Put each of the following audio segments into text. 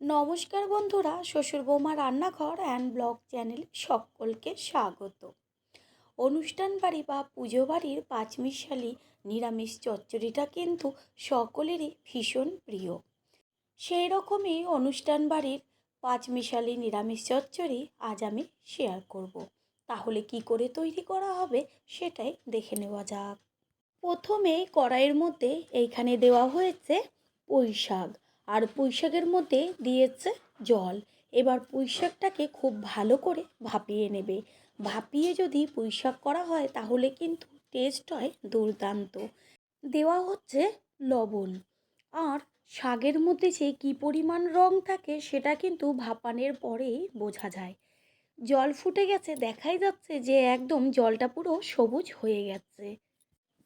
নমস্কার বন্ধুরা, শ্বশুর বৌমা রান্নাঘর অ্যান্ড ব্লগ চ্যানেল সকলকে স্বাগত। অনুষ্ঠান বাড়ি বা পুজো বাড়ির পাঁচমিশালি নিরামিষ চচ্চড়িটা কিন্তু সকলেরই ভীষণ প্রিয়। সেই রকমই অনুষ্ঠান বাড়ির পাঁচমিশালি নিরামিষ চচ্চড়ি আজ আমি শেয়ার করব। তাহলে কি করে তৈরি করা হবে সেটাই দেখে নেওয়া যাক। প্রথমে কড়াইয়ের মধ্যে এইখানে দেওয়া হয়েছে পুঁই শাক আর পুঁই শাকের মধ্যে দিয়েছে জল। এবার পুঁই শাকটাকে খুব ভালো করে ভাপিয়ে নেবে। ভাপিয়ে যদি পুঁই শাক করা হয়, তাহলে কিন্তু টেস্ট হয় দুর্দান্ত। দেওয়া হচ্ছে লবণ। আর শাকের মধ্যে যে কী পরিমাণ রং থাকে, সেটা কিন্তু ভাপানের পরেই বোঝা যায়। জল ফুটে গেছে, দেখাই যাচ্ছে যে একদম জলটা পুরো সবুজ হয়ে গেছে।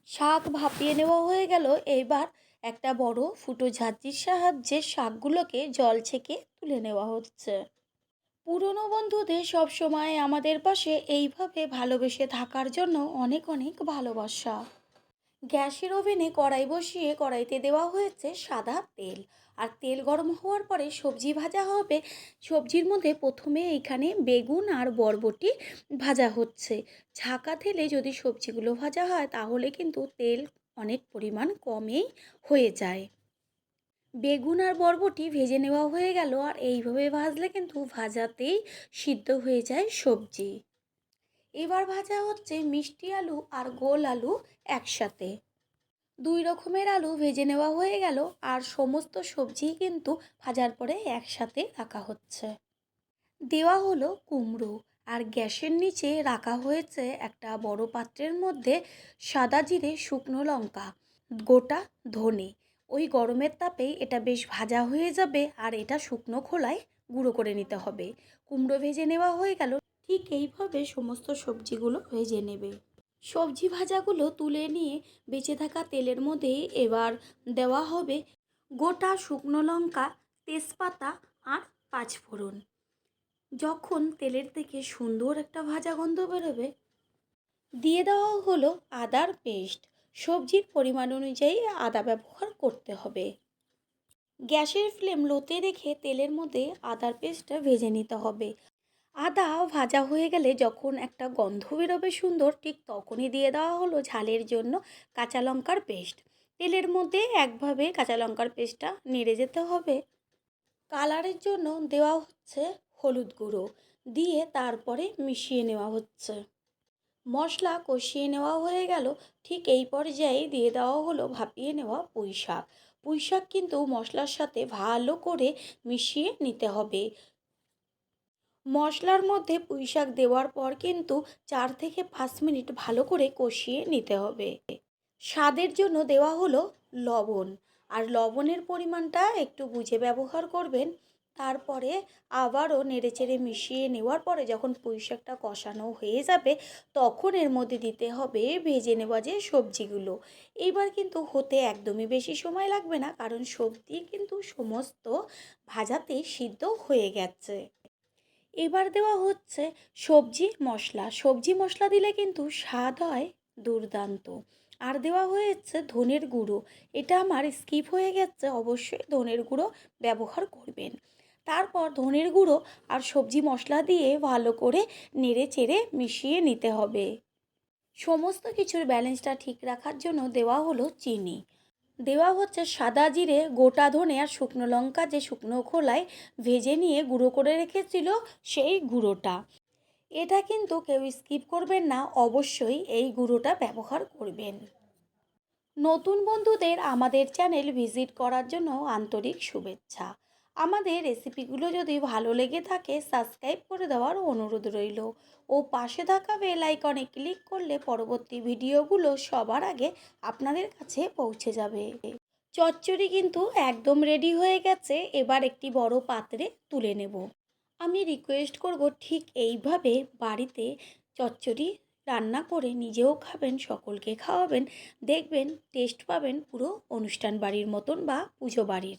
শাক ভাপিয়ে নেওয়া হয়ে গেল। এবার একটা বড় ফুটো ঝাঁঝির সাহায্যে শাকগুলোকে জল ছেঁকে তুলে নেওয়া হচ্ছে। পুরনো বন্ধুদের সবসময় আমাদের পাশে এইভাবে ভালোবেসে থাকার জন্য অনেক অনেক ভালোবাসা। গ্যাসের ওভেনে কড়াই বসিয়ে কড়াইতে দেওয়া হয়েছে সাদা তেল। আর তেল গরম হওয়ার পরে সবজি ভাজা হবে। সবজির মধ্যে প্রথমে এখানে বেগুন আর বরবটি ভাজা হচ্ছে। ঝাঁকা তেলে যদি সবজিগুলো ভাজা হয়, তাহলে কিন্তু তেল অনেক পরিমাণ কমেই হয়ে যায়। বেগুন আর বরবটি ভেজে নেওয়া হয়ে গেল আর এইভাবে ভাজলে কিন্তু ভাজাতেই সিদ্ধ হয়ে যায় সবজি। এবার ভাজা হচ্ছে মিষ্টি আলু আর গোল আলু একসাথে। দুই রকমের আলু ভেজে নেওয়া হয়ে গেল আর সমস্ত সবজি কিন্তু ভাজার পরে একসাথে রাখা হচ্ছে। দেওয়া হলো কুমড়ো। আর গ্যাসের নিচে রাখা হয়েছে একটা বড় পাত্রের মধ্যে সাদা জিরে শুকনো লঙ্কা, গোটা ধনে। ওই গরমের তাপেই এটা বেশ ভাজা হয়ে যাবে আর এটা শুকনো খোলায় গুঁড়ো করে নিতে হবে। কুমড়ো ভেজে নেওয়া হয়ে গেল। ঠিক এইভাবে সমস্ত সবজিগুলো ভেজে নেবে। সবজি ভাজাগুলো তুলে নিয়ে বেঁচে থাকা তেলের মধ্যে এবার দেওয়া হবে গোটা শুকনো লঙ্কা, তেজপাতা আর পাঁচফোড়ন। যখন তেলের থেকে সুন্দর একটা ভাজা গন্ধ বেরোবে, দিয়ে দেওয়া হলো আদার পেস্ট। সবজির পরিমাণ অনুযায়ী আদা ব্যবহার করতে হবে। গ্যাসের ফ্লেম লোতে রেখে তেলের মধ্যে আদার পেস্টটা ভেজে নিতে হবে। আদা ভাজা হয়ে গেলে যখন একটা গন্ধ বেরোবে সুন্দর, ঠিক তখনই দিয়ে দেওয়া হলো ঝালের জন্য কাঁচা লঙ্কার পেস্ট। তেলের মধ্যে একভাবে কাঁচা লঙ্কার পেস্টটা নেড়ে যেতে হবে। কালারের জন্য দেওয়া হচ্ছে হলুদ গুঁড়ো দিয়ে তারপরে মিশিয়ে নেওয়া হচ্ছে। মশলা কষিয়ে নেওয়া হয়ে গেল, ঠিক এই পর্যায়ে দিয়ে দেওয়া হলো ভাপিয়ে নেওয়া পুঁই শাক। পুঁই শাক কিন্তু মশলার সাথে ভালো করে মিশিয়ে নিতে হবে। মশলার মধ্যে পুঁই শাক দেওয়ার পর কিন্তু চার থেকে পাঁচ মিনিট ভালো করে কষিয়ে নিতে হবে। স্বাদের জন্য দেওয়া হলো লবণ। আর লবণের পরিমাণটা একটু বুঝে ব্যবহার করবেন। তারপরে আবারও নেড়েচেড়ে মিশিয়ে নেওয়ার পরে যখন পুঁই শাকটা কষানো হয়ে যাবে, তখন এর মধ্যে দিতে হবে ভেজে নেওয়া যে সবজিগুলো। এইবার কিন্তু হতে একদমই বেশি সময় লাগবে না, কারণ সবজি কিন্তু সমস্ত ভাজাতে সিদ্ধ হয়ে গেছে। এবার দেওয়া হচ্ছে সবজি মশলা। সবজি মশলা দিলে কিন্তু স্বাদ হয় দুর্দান্ত। আর দেওয়া হয়েছে ধনের গুঁড়ো। এটা আমার স্কিপ হয়ে গেছে, অবশ্যই ধনের গুঁড়ো ব্যবহার করবেন। তারপর ধনের গুঁড়ো আর সবজি মশলা দিয়ে ভালো করে নেড়ে চেড়ে মিশিয়ে নিতে হবে। সমস্ত কিছুর ব্যালেন্সটা ঠিক রাখার জন্য দেওয়া হলো চিনি। দেওয়া হচ্ছে সাদা জিরে, গোটা ধনে আর শুকনো লঙ্কা যে শুকনো খোলায় ভেজে নিয়ে গুঁড়ো করে রেখেছিল সেই গুঁড়োটা। এটা কিন্তু কেউ স্কিপ করবেন না, অবশ্যই এই গুঁড়োটা ব্যবহার করবেন। নতুন বন্ধুদের আমাদের চ্যানেল ভিজিট করার জন্য আন্তরিক শুভেচ্ছা। আমাদের রেসিপিগুলো যদি ভালো লেগে থাকে, সাবস্ক্রাইব করে দেওয়ার অনুরোধ রইল। ও পাশে থাকা বেল আইকনে ক্লিক করলে পরবর্তী ভিডিওগুলো সবার আগে আপনাদের কাছে পৌঁছে যাবে। চচ্চড়ি কিন্তু একদম রেডি হয়ে গেছে, এবার একটি বড় পাত্রে তুলে নেব। আমি রিকোয়েস্ট করব ঠিক এইভাবে বাড়িতে চচ্চড়ি রান্না করে নিজেও খাবেন, সকলকে খাওয়াবেন, দেখবেন টেস্ট পাবেন পুরো অনুষ্ঠান বাড়ির মতন বা পুজো বাড়ির।